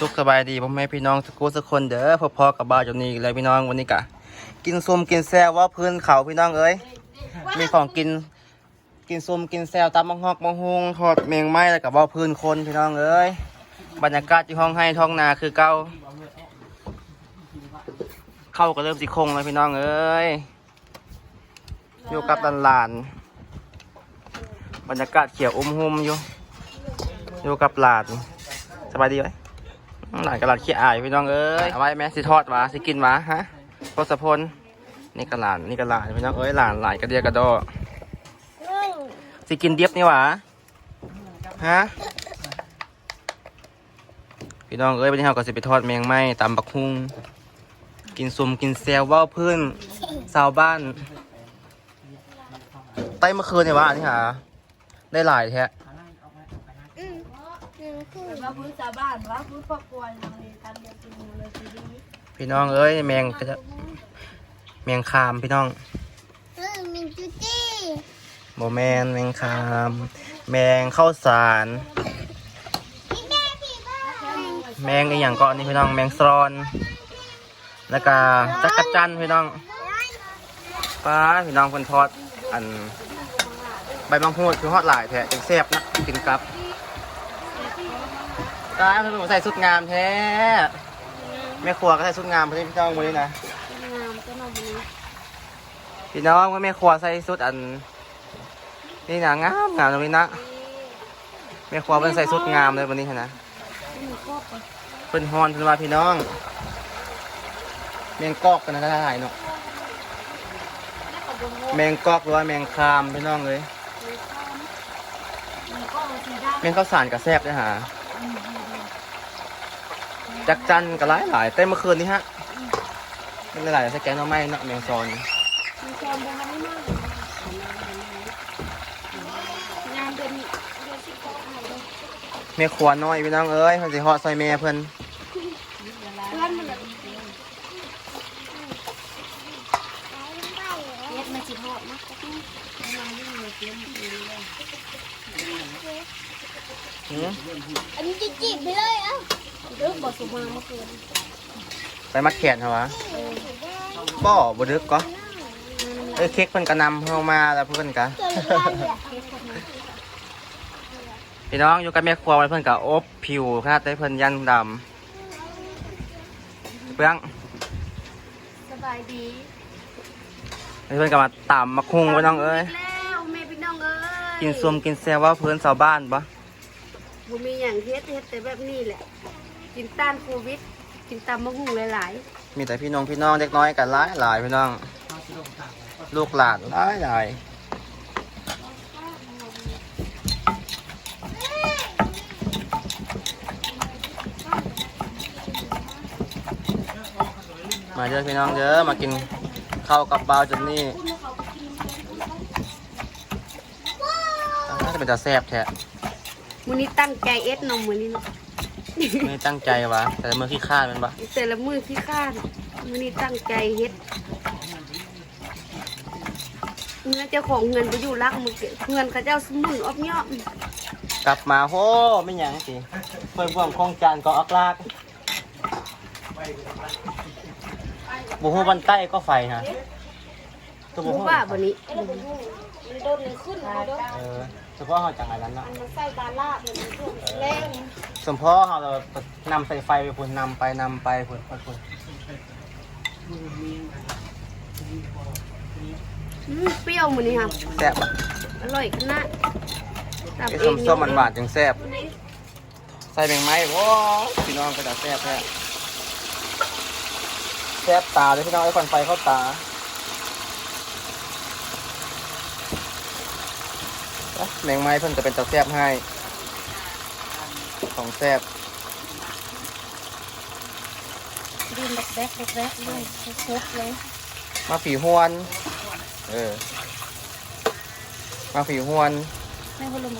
สุขสบายดีพ่อแม่พี่น้องทุกคนทุกคนเด้อพ่อๆกับบ้าวจนนี้อีกเลยพี่น้องวันนี้กะ กินซุมกินแซวว่าพื้นเขาพี่น้องเอ้ยมีของกิน กินซุมกินแซวตามมังฮอกมังฮงทอดเมงไม้แล้วกับว่าพื้นคนพี่น้องเอ้ยบรรยากาศที่ห้องให้ท้องนาคือเก้าเข้าก็เริ่มสิคงแล้วพี่น้องเอ้ยอยู่กับหลานๆบรรยากาศเขียวอุ้มหุ่มอยู่อยู่กับหลานสบายดีไหม หลานกับหลานขี้อายพี่น้องเอ้ยเอาไว้แม่สิทอดวะสิกินวะฮะทศพลนี่ก็หลานนี่ก็หลานพี่น้องเอ้ยหลานหลานกระเดียกระดอสิกินเดียบนี่หวะฮะพี่น้องเอ้ยวันนี้เราก็สิไปทอดแมงไม้ตำบักฮุ่งกินซุมกินแซวว่าวพื้นชาวบ้านไต้เมื่อคืนเนี่ยวะนี่หาได้หลายแท้ ว่าพื้นชาวบ้านว่าพื้นครอบครัวเราเนี่ยทำเดียวกันเลยทีนี้พี่น้องเอ้ยแมงก็จะแมงคามพี่น้องเออมินจูจี้โมแมนแมงคาม แมงข้าวสาร พี่แม่พี่บ้าแมงอีหยังก็อันนี้พี่น้องแมงสรอน แล้วก็จักรจันทร์พี่น้องปลาพี่น้องคนทอดอัน ใบมังพูดคือฮอดหลายแท้จังแซ่บนะกินกับ ตายเพิ่นใส่สุดงามแท้แม่ครัวก็ใส่สุดงามเพื่อนพี่น้องมื้อนี้นะงามก็นอนนี้พี่น้องว่าแม่ครัวใส่สุดอัน นี่นะงามงามตรงนี้นะแม่ครัวเพิ่นใส่สุดงามเลยวันนี้นะมีครอบครัวเพิ่นฮอนเพิ่นว่าพี่น้องแมงกอกกันนะได้หลายเนาะแมงกอกหรือว่าแมงคามพี่น้องเลยมีก็สีดแมงข้าวสารกับแซ่บด้วยฮะ จักจันกับหลายหลายๆเต้นเมื่อคืนนี้ฮะไม่หลายๆใส่แกงหน่อไม้เนาะแมงซอนมีความเป็นอะไรมากงานเดือนเดือนสิบหกอะไรแม่ครัวน้อยพี่น้องเอ้ยเพิ่นสิฮอดซอยแม่เพิ่น เพื่อนมันแบบเย็ดมาจิหอดนะก็ต้องมาเรื่องเลยเตรียมดีเลย หือ อันนี้จีจีไปเลยเอ้า เรื่องบทส มมาเมื่อคืนไปมัดแขนเหรอวะบ่บ่ดึกก็เอ้ยเค้กเพิ่นก็นำเฮามาแล้วเพิ่นก็เกิดอะไรอะพี่น้องอยู่กับแม่ครัวไว้เพิ่นก็อบผิวคาดได้เพิ่นยันดำเพื่องสบายดีเพิ่นก็มาตำมักคุงพี่น้องเอ้ยแล้วแม่พี่น้องเอ้ยกินซวมกินแซวว่าเพื่อนชาวบ้านปะบ่มีอย่างเฮ็ดเฮ็ดแต่แบบนี้แหละ กินต้านโควิด กินตำมะฮุ่งหลายมีแต่พี่น้องพี่น้องเด็กน้อยกันหลายหลายพี่น้อง ลูกหลานหลายหลายมาเด้อพี่น้องเด้อมากินข้าวกับบาวจนนี่น่าจะเป็นตาแซ่บแท้ๆมื้อนี้ตั้งใจเอ็ดนมมื้อนี้เนาะ ไม่ตั้งใจวะ แต่เมื่อขี้ข้าดมันปะแต่ละมื้อที่ข้านมื้อนี้ตั้งใจเฮ็ดเงินเจ้าของเงินไปอยู่รักมือเกเงินเขาเจ้าสมุนอบยอบกลับมาโหไม่หยังสิเพิ่มความคล่องจานก็อักลากบุหูบันใต้ก็ไฟฮะตัวบุรู้หูว่าบ่นี้โดนเลยขึ้นเลยโดนเออเฉพาะเขาจากอันนั้นเนาะมันใส่ตาลาดเลยมันช่วงแรง สมพอเขาเรานำใส่ไฟไปพุ่นนำไปนำไปพุ่นพุ่นพุ่นอืมเปรี้ยวมื้อนี้ค่ะแซ่บอะอร่อยขนาดตำไอ้เอส้งมส้มมันหวานจังแซ่บใส่แมงไม้โอ้พี่น้องก็จะแซ่บแท้แซ่บตาเลยพี่น้องไอ้ควันไฟเข้าตาอะแมงไม้เพิ่นจะเป็นตาแซ่บให้ ของแซ่บดินแดกๆแดกๆเลยซุกๆเลยมาผีหวน เออ มาผีหวนให้คนลง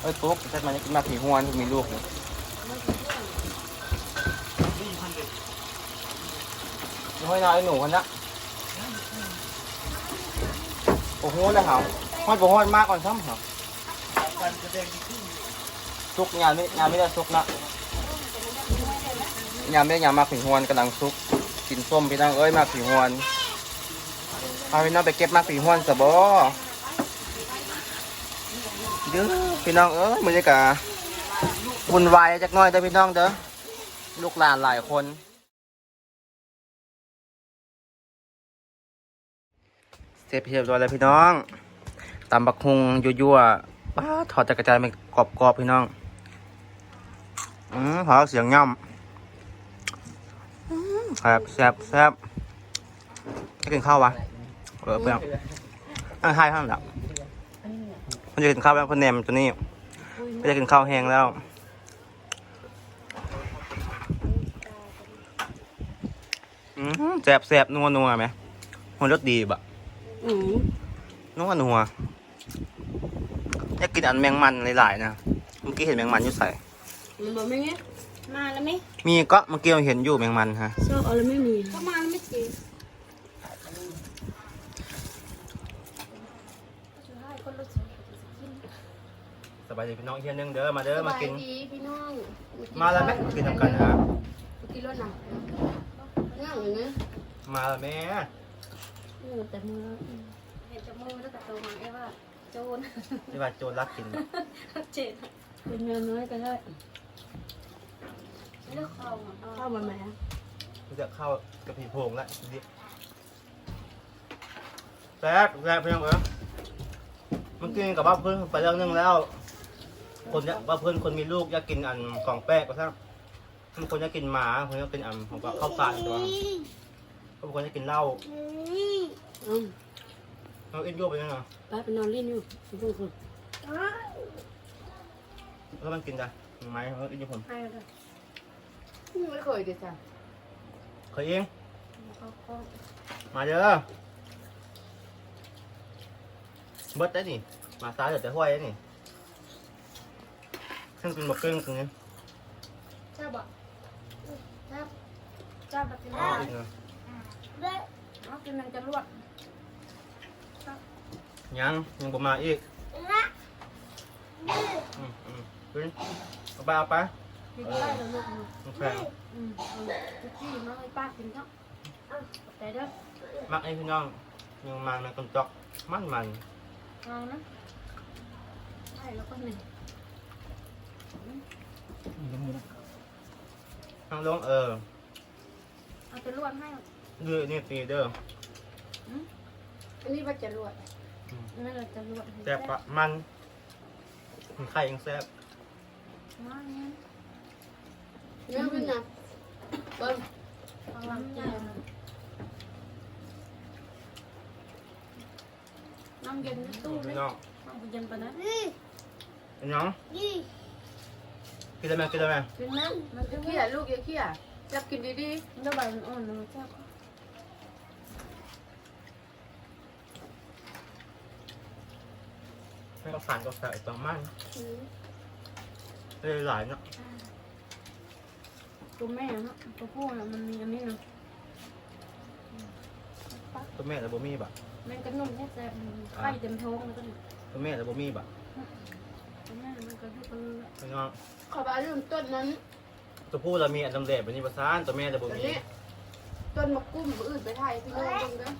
เอ้ยตุ๊กจะมาจะกินมาผีหวนมีลูกนี่ไม่ค่อยน้อยหนูคนนะโอ้โหนะเหรอฮอดบ่ฮอดมากก่อนซ้ำเหรอ ซุกงานไม่งานไม่ได้ซุกนะยามเรียกยามมากผีหวนกำลังซุกกินส้มพี่น้องเอ้ยมากผีหวนพาพี่น้องไปเก็บมากผีหวนสะบอเด้อพี่น้องเอ้ยมือนี้กะวุ่นวายจักหน้อยเด้อพี่น้องเด้อลูกหลานหลายคนเสร็จเรียบร้อยแล้วพี่น้องตำบักฮุงยั่วๆป้าถอดจากรจายเป็นกรอบๆพี่น้อง อืมพอเสียงย่ำอืมแซ่บแซ่บแซ่บจะกินข้าววะเออเปล่าอะให้ข้างหลังมันจะกินข้าวแล้วเพ่นเนมตัวนี้มันจะกินข้าวแห้งแล้วอืมแซ่บแซ่บนัวนัวไหมมันรสดีบะอืมนัวนัวอยากกินอันแมงมันหลายๆนะ เมื่อกี้เห็นแมงมันอยู่ใส่ มันบอกไม่เงี้ยมาแล้วไหมมีก็เมื่อกี้เราเห็นอยู่แมงมันฮะ ชอบเอาแล้วไม่มีก็มาแล้วไม่จีสบายดีพี่น้องเฮียนึงเด้อมาเด้อมากินสบยดีพี่น้องมาแล้วไหมมากินทำกันฮะมากินรถหนังนั่งอย่างเงี้ยมาแล้วแม่เออแต่มือเห็นจมูกแล้วกับตัวมันไอ้ว่าโจรที่ว่าโจรรักกินเจ็ดเป็นเนื้อน้อยก็ได้ เลือกเขาอะเข้ามาไหมอะรู้จะเข้ากระผีโพงแล้วดิแซ่บแซ่บพี่น้องเออเมื่อกี้กับว่าเพื่อนไปเรื่องนึงแล้ว คนเนี่ยว่าเพื่อนคนมีลูกอยากกินอันกล่องแป้งก็ซะบางคนอยากกินหมาบางคนอยากกินอันของก็ข้าวสารตัวบางคนอยากกินเหล้าอืมเราเอ็นโยไปยังไงไปไปนอนเล่นอยู่ทุกคนแล้วมันกินได้ไหมเอ็นโยผมให้เลย ไม่เคยเด็ดจ้ะเคยเอง เขาก็มาเด้อเบิดได้นี่ มาซ้ายเดี๋ยวจะห้วยได้นี่เครื่องกินบกเครื่องตรงนี้เจ้าบอกเจ้าเจ้าแบบนี้อ๋ออีกนะเอากินมันจะลวกยังยังประมาอีกอืมอืมขึ้นเอาไปเอาไป กินได้เลยลูกมันแข็งอืมเอาทุกที่มาให้ป้ากินเขาแต่เด้อมักไอ้พี่น้องยังมันมันกำจอกมันมันเอานะใช่แล้วก็หนึ่งทั้งลงเออเอาไปลวกให้เดือนี่ตีเด้ออันนี้ว่าจะรวดนั่นเราจะลวกแซ่บปะมันมันไข่ยังแซ่บ มาเนี่ย เนื้อเป็นนะเบิ้งเอาลังเจียมน้ำเย็นในตู้เลพี่ยน้องน้ำเย็นไปนะไอ้น้องกินได้ไหมกินได้ไหมกินน้ำมันจะเขี้ยลูกอย่าเขี้ยจับกินดีเดี๋ยวใบมันอ่อนเลยเจ้าให้ก็ฝานก็ใส่ตองมันเลยหลายเนาะ ตัวแม่เนาะตัวผู้น่ะมันมีอันนี้เนาะตัวแม่แต่บ่มีบะแม่งก็นุ่มแค่แซ่บไข่เต็มท้องแล้วก็ตัวแม่แต่บ่มีบะตัวแม่มันก็ทุกคนพี่น้องขอไปเรื่องต้นนั้น ตัวผู้เรามีอันดำแดดแบบนี้ประสานตัวแม่แต่บ่ตัวมีนี้ ต้นมะกุ้มอื่นไปไทยพี่น้องดูนะ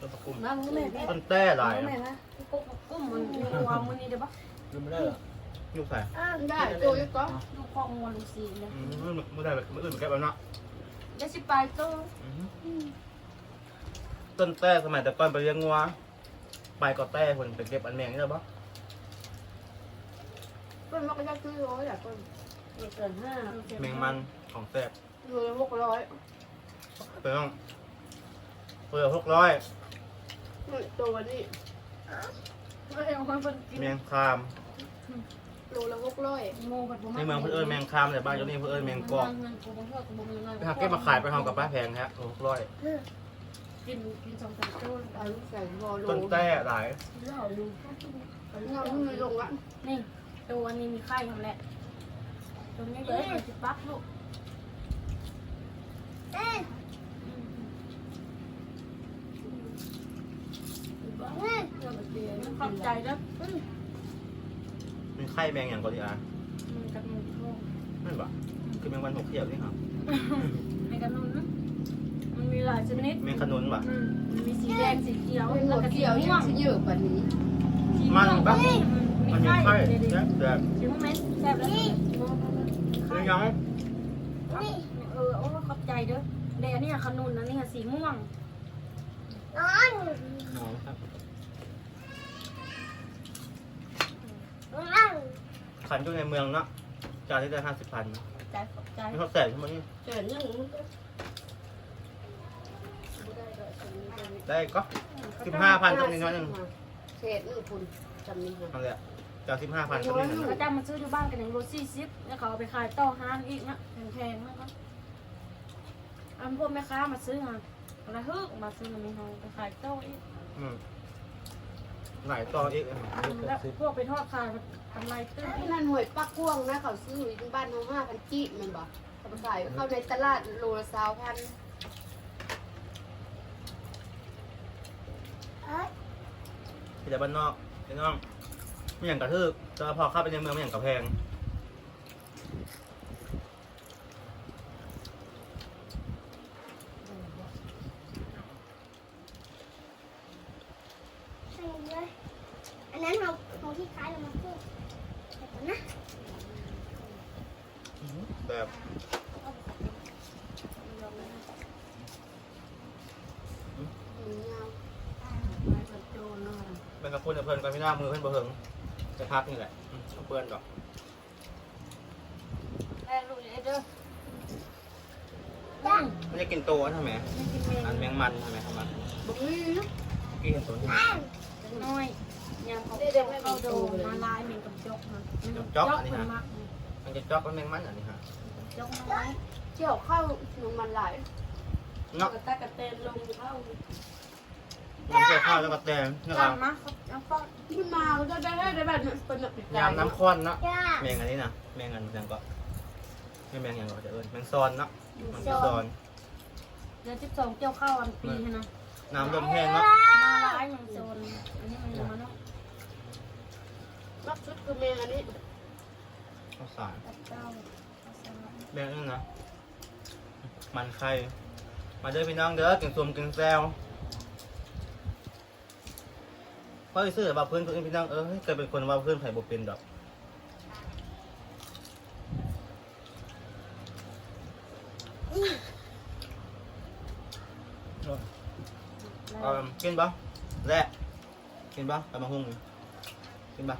ต้นประกุมมามึงแม่พี่ต้นแต้หลายแม่นะกุ้งกุ้งมันวางมือนี่เดี๋ยวปะดูไม่ได้หรอ ยุบใส่ได้ตัวนี้ก็ลูกพ่อมวนลูกซีเลยอืมมือมือได้แบบมืออื่นเหมือนกันแบบเนาะได้สิบปลายโตอืมต้นแต้สมัยแต่ก่อนไปเลี้ยงงัวไปก็แต้คนไปเก็บอันแมงนี่ได้ปะต้นมะกระยาซื้อร้อยอะต้นเกินห้าแมงมันของแซ่บโลละหกร้อยไปน้องเปิดหกร้อยตัวนี้ก็เองคนคนกินแมงคาม โลละหกร้อยโมผัดผมในเมืองเพื่นเอิญแมงคามแต่บ้านเจ้านี่เพื่นเอิญแมงกอกไปหาเก็บมาขายไปทำกับป้าแพงฮะหกร้อยกินกินสองสามโตเอาลูกใส่บอโลต้นแต้หลายเหล้าดูเงาที่มีลงละนี่ตัวนี้มีไข่ทำแหละตัวนี้เยอะสิปักลูกขอบใจแล้วมี ไข่แมงอย่างก่อนดีอะมันกับมือโทษนั่นปะมันคือแมงวันหกเขียวนี่ครับในกระนุนนะมันมีหลายชนิดแมงขนุนป่ะอืมมันมีสีแดงสีเขียวเป็นหมแล้วดก็สีเกี่ยวม่ยัวงงสิเยอะกว่านี้สีมันวงปะอืมันมีไข่ไข่เดี๋ยวๆแซ่บแบบสีม่วงไหมแซ่บแล้วไข่ไม่ยังเออโอ้ขอบใจเด้อเดี๋ยวอันนี้ขนุนอันนี้สีม่วงอ๋อครับ ขันอยู่ในเมืองเนาะจานที่ได้ห้าสิบพันใจขอบใจไม่เขาแสบใช่ไหมนี่เกิดยังได้ก็สิบห้าพันตรงนี้น้อยหนึงเศษหนึ่งคุณจำนี้ค่ะเอาเลยจากสิบห้าพันตรงนี้หนึ่งเขาจะมาซื้ออยู่บ้านกันอย่างโรซี่ซิปแล้วเขาเอาไปขายต่อห้างอีกนะแพงๆนะครับอันพวกแม่ค้ามาซื้อมาแล้วฮึกมาซื้อมีห้องไปขายต่ออีกอืม หลายต่ออีกแล้วพวกไปทอดขายกำไรตื้นนั่นหน่วยปักพ่วงนะเขาซื้ออยู่ที่บ้านน้องห้าพันกีบมันบอกเขาไปขายเข้าในตลาดโลละสาวพันพี่แต่บ้านนอกพี่น้องไม่อย่างกระทืบแต่พอเข้าไปในเมืองไม่อย่างกระแพง อันนั้นเราเราที่คล้ายเรามาพูดแต่ก่อนนะ แบบมันยาวเป็นกระพุ้นกับเพื่อนกันพี่น้ามือเพื่อนบ่เหิงจะพักนี่แหละอืมเอาเพื่อนดอกแรงลูกเด้อไม่ได้กินโตใช่ไหมไม่กินเมอันงแมงมันใช่ไหมครับมันบุ้ยเมื่อกี้เห็นตัวที่น้อยยามเขาเข้าโดมาลายเมงกับจกนะมันมัก มันจะจอกว่าแมงมันอันนี้ฮะจกน้อยเกี่ยวเข้าลงมันหลายเนาะกระตากระเตนลงเข้าน้ำเจียวข้าวแล้วก็แตงนะคจัรังบนะเขาป้อนมันมาก็จะได้ได้แบบเป็นแบบยามน้ำข้นเนาะ จ้าแมงอันนี้นะแมงอันยังก็ไม่แมงยังก็จะเอิญแมงซอนเนาะมันจะซอน เดือนสิบสองเกี่ยวข้าวอันปีนะน้ำลมแห้งเนาะมาลายมันโซนอันนี้มันมาเนาะมักชุดคือเมงอันนี้ข้าวสารตับเจ้าแมงนี่นะมันไข่มาเด้อพี่น้องเด้อกินส้มกินแซวเพราะซื้อว่าเพื่อนเพื่อนพี่น้องเออเคยเป็นคนว่าเพื่อนไผ่บ่เป็นดอกเอากินปะแร่กินปะกำมาหุ้งนี่กินปะ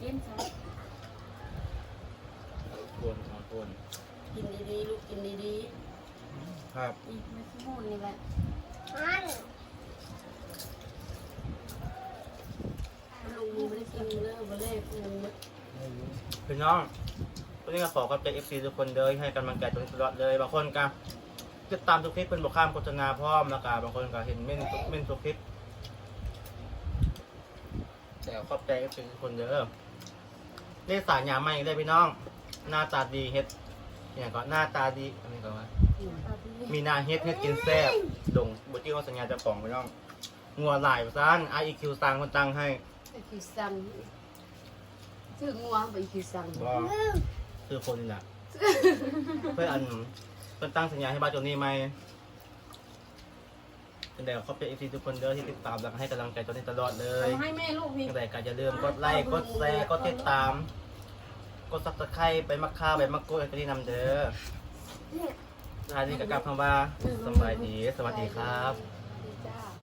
กินใส่ โกนเอาโกนกินดีๆ ลูกกินดีครับอีกไม่ขี้มูนนี่แหละอันๆลุงไม่ได้กินเลยมาเล่กูพี่น้องวันนี้ก็ขอกับใจเอฟซีทุกคนเลยให้กำลังใจตรงนี้ตลอดเลยบางคนก็ติดตามทุกคลิปเป็นบอกข้ามโฆษณาพร้อมแล้วก็บางคนก็เห็นเม่นทุกเม่นทุกคลิปแต่ขอบใจเอฟซีทุกคนเด้อเลขสารยาใหม่ได้พี่น้อง หน้าตาดีเฮ็ดอย่างก็หน้าตาดีอันนี้ก็ว่าตาดีมีนาเฮ็ดเฮ็ดกินแซ่บดงบุตรีเขาสัญญาจะป่องไปน้องงัวหลายซ่านไอคิวตังคนตังให้ไอ้ขี้สั่งซื้องัวไปขี้สั่งบ่คือคนนี่แหละเพื่ออันเพิ่นตั้งสัญญาให้บ้านโจนี่ไหมเป็นแต่ขอบใจเอฟซีทุกคนเด้อที่ติดตามและให้กำลังใจจนนี้ตลอดเลยทำให้แม่ลูกพี่ตั้งแต่การจะเริ่าลืมกดไลค์กดแชร์กดติดตามก ดซับสไครต์ไปมักค่าไปมักโกดกันที่นำเด้อท้ายนี้ก็กลับคำว่าสำบายดีสวัสดีครับ